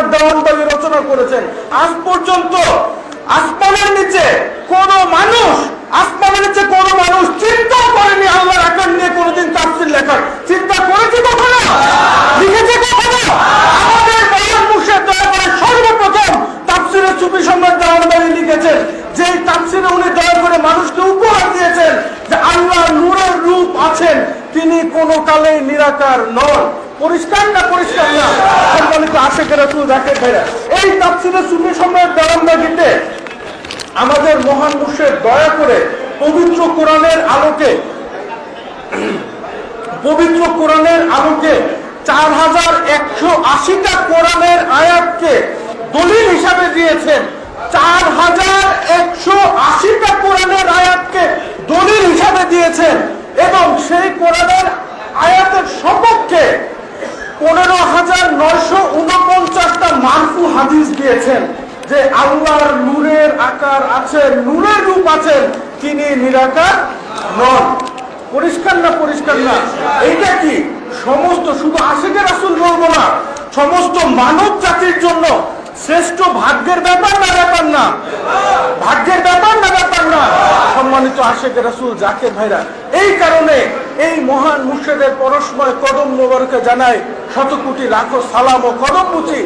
সম্রাট দেওয়ানবাগী রচনা করেছেন। আজ পর্যন্ত আসমানের নিচে কোন মানুষ, আসমানের নিচে কোন মানুষ চিন্তা করেনি আল্লাহর আকার নিয়ে কোনোদিন তাফসির লেখার। চিন্তা করেছে কখনো? লিখেছে কখনো? আমাদের মহান মুর্শিদ দয়া করে সর্বপ্রথম তাফসিরে সুফি সম্রাট দেওয়ানবাগী লিখেছেন। যেই তাফসিরে উনি দয়া করে মানুষকে উপহার দিয়েছেন যে আল্লাহ নূরের রূপ আছেন, তিনি কোনো কালে নিরাকার নন। পরিষ্কার না পরিষ্কার না? তুই দেখে ফেরা এই তাফসিরে সুফি সম্রাট দেওয়ানবাগীতে আমাদের মহান মুর্শিদ দয়া করে পবিত্র কোরআনের আলোকে, পবিত্র কোরআনের আলোকে চার হাজার একশো আশিটা কোরআনের আয়াতকে দলিল হিসাবে দিয়েছেন। চার হাজার একশো আশিটা কোরআনের আয়াতকে দলিল হিসাবে দিয়েছেন এবং সেই কোরআনের আয়াতের সপক্ষে পনেরো হাজার নয়শো উনপঞ্চাশটা মারফু হাদিস দিয়েছেন যে আল্লাহর আকার আছে রূপ আছেন তিনি নিরাকার নন। পরিষ্কার না পরিষ্কার না? এইটা কি? সমস্ত শুধু আশেকের আসল বলব না, সমস্ত মানব জাতির জন্য শ্রেষ্ঠ ভাগ্যের ব্যাপার না ব্যাপার না? ভাগ্যের ব্যাপার না ব্যাপার না সম্মানিত আশেক রাসুল জাকের ভাইরা, এই কারণে এই মহান মুর্শেদের পরশময় কদম মোবারকে জানায় শত কোটি লাখো সালাম ও কদম মুচি।